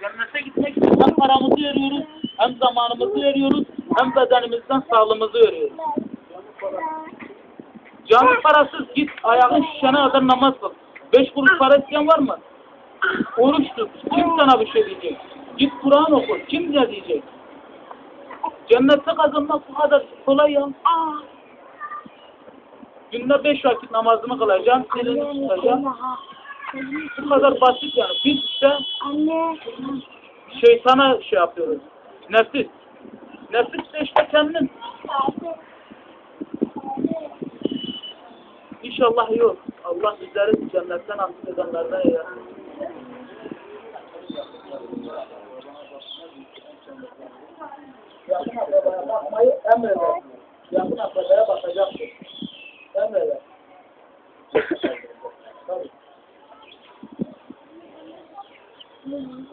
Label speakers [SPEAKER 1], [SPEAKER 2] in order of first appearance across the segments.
[SPEAKER 1] Cennete gitmek için hem paramızı veriyoruz, hem zamanımızı veriyoruz, hem bedenimizden sağlığımızı veriyoruz. Canı parasız git ayağın şişene kadar namaz kıl. Beş kuruş para isteyen var mı? Oruç tut. Kim sana bir şey diyecek? Git Kur'an oku. Kim ne diyecek? Cennette kazanmak bu kadar kolay ya. Günde beş vakit namazını kılacaksın, elini tutacaksın. Bu kadar basit yani. Biz işte
[SPEAKER 2] Anne.
[SPEAKER 1] şeytana şey yapıyoruz. Nefis. Nefis de işte kendin. İnşallah yok. Allah bizleri cennetten nasip edenlerden eylesin. Yakın akrabaya bakmayı emreder. Yakın akrabaya bakacaksın. Emreder. Tabii. için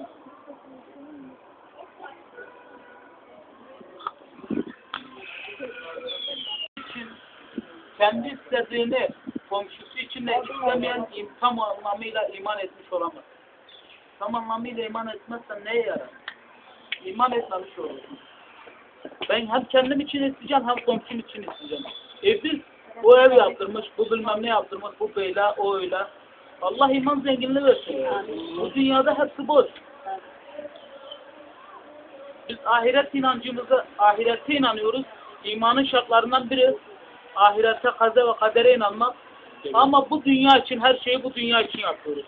[SPEAKER 1] kendi istediğini komşusu için de istemeyen tam anlamıyla iman etmiş olamaz. Tam anlamıyla iman etmezsen neye yarar? İman etmemiş olursun. Ben hem kendim için isteyeceğim hem komşum için isteyeceğim. E biz o ev yaptırmış, bu bilmem ne yaptırmış, bu böyle, o öyle. Allah iman zenginliği versin. Bu dünyada hepsi boş. Biz ahiret inancımızı, ahirete inanıyoruz. İmanın şartlarından biri ahirete, kaza ve kadere inanmak. Ama bu dünya için, her şeyi bu dünya için yapıyoruz.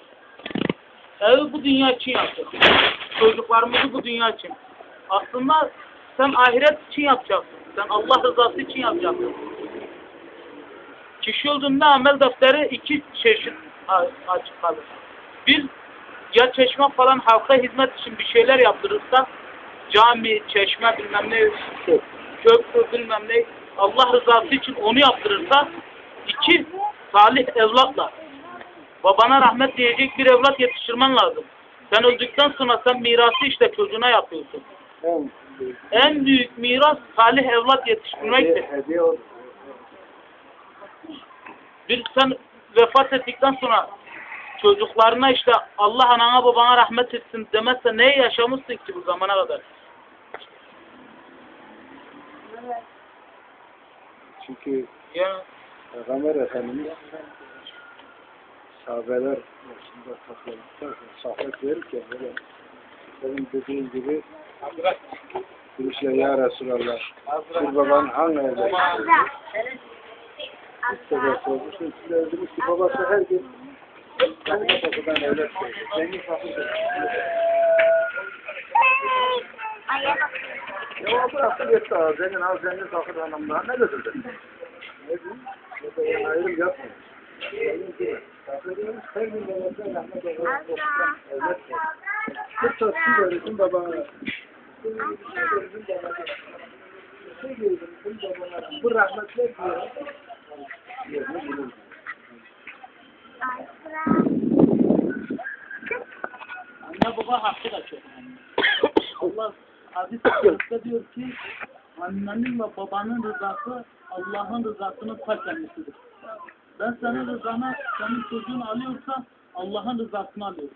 [SPEAKER 1] Evi bu dünya için yaptık. Çocuklarımızı bu dünya için. Aslında sen ahiret için yapacaksın. Sen Allah rızası için yapacaksın. Kişi olduğunda amel defteri iki çeşit açık kalır. Bir, ya çeşme falan halka hizmet için bir şeyler yaptırırsa cami, çeşme bilmem ne, köprü bilmem ne Allah rızası için onu yaptırırsa iki, salih evlatla babana rahmet diyecek bir evlat yetiştirmen lazım. Sen öldükten sonra sen mirası işte çocuğuna yapıyorsun.
[SPEAKER 3] En
[SPEAKER 1] En büyük miras salih evlat yetiştirmektir. Bir sen vefat ettikten sonra çocuklarına işte Allah anana babana rahmet etsin demezse neye yaşamışsın ki bu zamana kadar?
[SPEAKER 3] Çünkü
[SPEAKER 1] Ya
[SPEAKER 3] Peygamber Efendimiz sahabeler başında toplamışlar. Sohbet verirken böyle senin dediğin gibi Birisi ya Resulallah bir baban hangi evde? Üç sefer sormuşsun. Siz de demiş ki babası her gün kendi kapıdan evlat. Zengin fakir. O bıraktı gitti ha. Zengin ha zengin fakir hanımlar. Ne götürdü? Ne diyeyim? Ne yani ayrım. Fakir demiş, her gün babasına rahmet olarak evlat koydu. Bir tatlı verirsin babana. Şey şey. Bu rahmetler diyor.
[SPEAKER 1] Anne baba hakkı da çok önemli. Allah hadis-i şerifte diyor ki annenin ve babanın rızası Allah'ın rızasının ta kendisidir. Ben senin rızanı, senin çocuğun alıyorsa Allah'ın rızasını alıyor.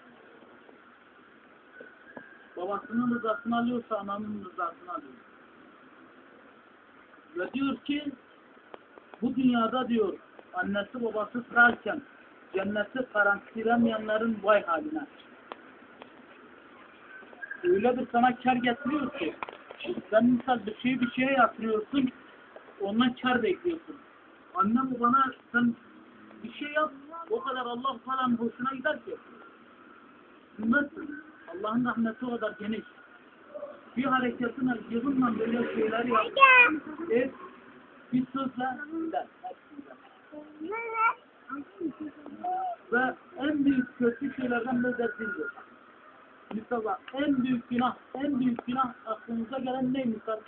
[SPEAKER 1] Babasının rızasını alıyorsa ananın rızasını alıyor. Ve diyor ki bu dünyada diyor annesi babası sağken cenneti garantilemeyenlerin vay haline. Öyle bir sana kar getiriyor ki sen misal bir şeyi bir şeye yatırıyorsun ondan kar bekliyorsun. Annem bana sen bir şey yap o kadar Allah falan hoşuna gider ki. Bilmezsin. Allah'ın rahmeti o kadar geniş. Bir hareketine yığınla böyle şeyler yap. Et, bir sözle gider. Ve en büyük kötü şeylerden dildir. Misal bak, en büyük günah, en büyük günah aklınıza gelen ne misal?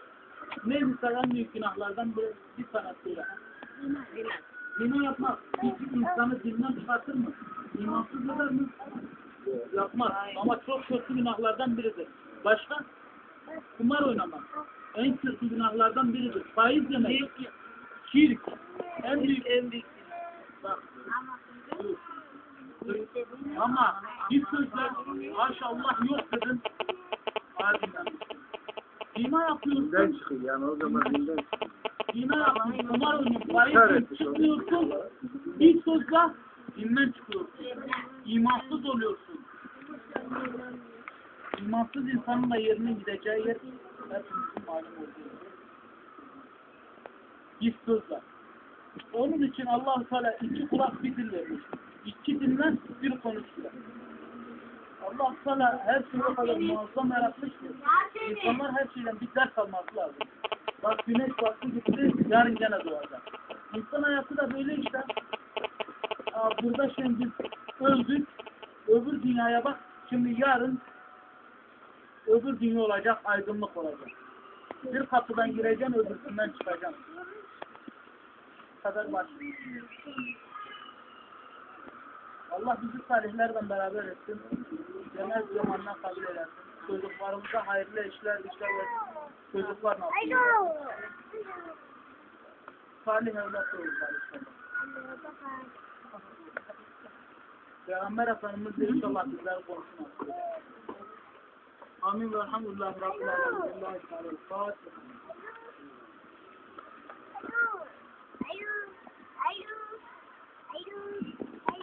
[SPEAKER 1] Ne misal en büyük günahlardan biri bir tane söyle. Zina yapmak, hiç insanı dinden çıkartır mı? İmansız eder mi? Yapmaz. Ama çok kötü günahlardan biridir. Başka? Kumar oynamak. En kötü günahlardan biridir. Faiz yemek. Şirk. En büyük, en büyük. Bak. Ama bir sözle maşallah yok dedin. Zina yapıyorsun.
[SPEAKER 3] Dinden çıkıyor yani o zaman çıkıyor.
[SPEAKER 1] Zina yapıyorsun. Kumar oynuyorsun. Çıkmıyorsun. Bir sözle dinden çıkıyorsun. İmansız oluyorsun. İmansız insanın da yerine gideceği yer hepimizin malum olduğu. Bir sözle. Onun için allah Teala iki kulak bir dil vermiş. Dinle bir konuşuyor. allah Teala her şeyi o kadar muazzam yaratmış ki insanlar her şeyden bir ders alması lazım. Bak güneş battı gitti, yarın gene doğacak. İnsan hayatı da böyle işte. Aa, burada şimdi öldük, öbür dünyaya bak, şimdi yarın öbür dünya olacak, aydınlık olacak. Bir kapıdan gireceksin, öbürsünden çıkacaksın. Bu kadar basit. Allah bizi salihlerden beraber etsin. Cennet zamanına kabul eylesin. Çocuklarımıza hayırlı işler, işler ve çocuklar eylesin. Salih evlat olurlar inşallah. Peygamber Efendimiz de inşallah bizler konuşmaz. Amin ve elhamdülillah Rabbil Alemin. Lillahi Teala. Fatiha.